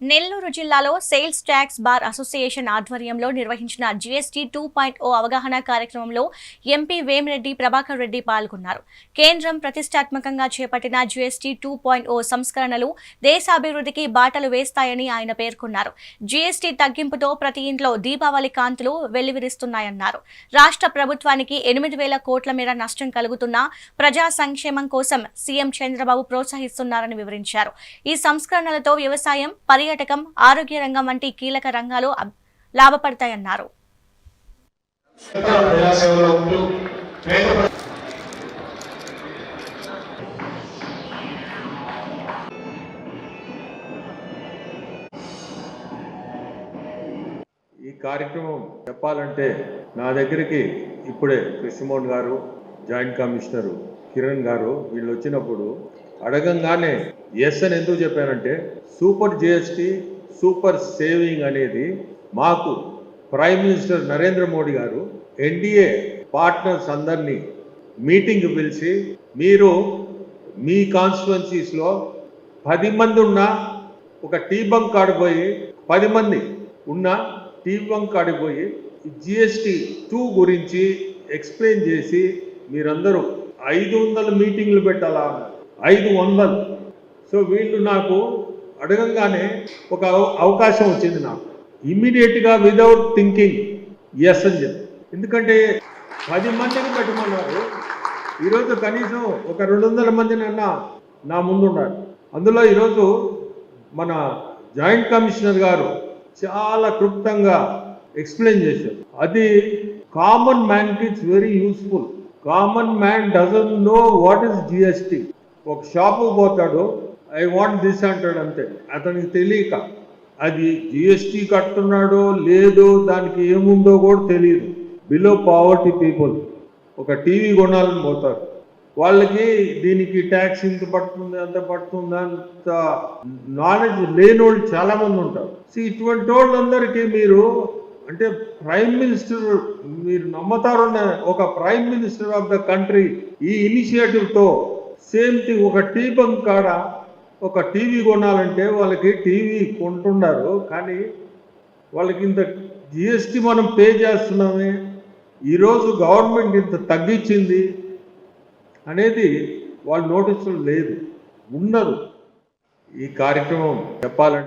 నెల్లూరు జిల్లాలో sales tax bar association ఆధ్వర్యంలో నిర్వహించిన జీఎస్టీ టూ పాయింట్ ఓ అవగాహన కార్యక్రమంలో ఎంపీ వేమిరెడ్డి ప్రభాకర్ రెడ్డి పాల్గొన్నారు. కేంద్రం ప్రతిష్టాత్మకంగా చేపట్టిన జీఎస్టీ టూ పాయింట్ ఓ సంస్కరణలు దేశాభివృద్ధికి బాటలు వేస్తాయని ఆయన పేర్కొన్నారు. జీఎస్టీ తగ్గింపుతో ప్రతి ఇంట్లో దీపావళి కాంతులు వెల్లివిరుస్తున్నాయన్నారు రాష్ట్ర ప్రభుత్వానికి ఎనిమిది వేల కోట్ల మేర నష్టం కలుగుతున్నా ప్రజా సంక్షేమం కోసం సీఎం చంద్రబాబు ప్రోత్సహిస్తున్నారని వివరించారు. ఈ సంస్కరణలతో వ్యవసాయం పర్యాటకం ఆరోగ్య రంగం వంటి కీలక రంగాలు లాభపడతాయన్నారు. ఈ కార్యక్రమం చెప్పాలంటే నా దగ్గరికి ఇప్పుడే కృష్ణమోహన్ గారు జాయింట్ కమిషనర్ కిరణ్ గారు వీళ్ళు వచ్చినప్పుడు అడగంగానే ఎస్ అని ఎందుకు చెప్పానంటే సూపర్ జిఎస్టి సూపర్ సేవింగ్ అనేది మాకు ప్రైమ్ మినిస్టర్ నరేంద్ర మోడీ గారు ఎన్డీఏ పార్ట్నర్స్ అందరినీ మీటింగ్ పిలిచి మీరు మీ కాన్స్టిట్యున్సీస్లో పది మంది ఉన్న ఒక టీ బంక్ ఆడిపోయి పది మంది ఉన్న టీ బంక్ ఆడిపోయి జిఎస్టి టూ గురించి ఎక్స్ప్లెయిన్ చేసి మీరందరూ ఐదు వందల మీటింగ్లు పెట్టాలా? ఐదు వందలు. సో వీళ్ళు నాకు అడగంగానే ఒక అవకాశం వచ్చింది నాకు. ఇమ్మీడియట్గా విదౌట్ థింకింగ్ ఎస్ అని చెప్పి. ఎందుకంటే పది మందిని పెట్టమన్నారు ఈరోజు కనీసం ఒక రెండు వందల మందినన్నా నా ముందు ఉన్నారు. అందులో ఈరోజు మన జాయింట్ కమిషనర్ గారు చాలా క్లుప్తంగా ఎక్స్ప్లెయిన్ చేశారు. అది common మ్యాన్కి it's very useful common man doesn't know what is GST ఒక షాపు పోతాడు ఐ వాంట్ దిస్ అంటాడు అంతే. అతనికి తెలియక. అది జిఎస్టీ కడుతున్నాడో లేదో దానికి ఏముందో కూడా తెలియదు బిలో పావర్టీ పీపుల్ ఒక టీవీ కొనాలని పోతారు. వాళ్ళకి దీనికి ట్యాక్స్ ఇంత పడుతుంది అంత పడుతుంది అంత నాలెడ్జ్ లేని వాళ్ళు చాలామంది ఉంటారు. సో ఇటువంటి వాళ్ళందరికీ మీరు అంటే ప్రైమ్ మినిస్టర్ మీరు నమ్మతారు ఒక prime minister of the country ఈ ఇనిషియేటివ్తో సేమ్ థింగ్ ఒక టీ బంక్ కాడ ఒక టీవీ కొనాలంటే వాళ్ళకి టీవీ కొంటున్నారు. కానీ వాళ్ళకి ఇంత జిఎస్టీ మనం పే చేస్తున్నామే. ఈరోజు గవర్నమెంట్ ఇంత తగ్గించింది అనేది వాళ్ళు నోటీసులు లేదు. ఉండదు. ఈ కార్యక్రమం చెప్పాలంటే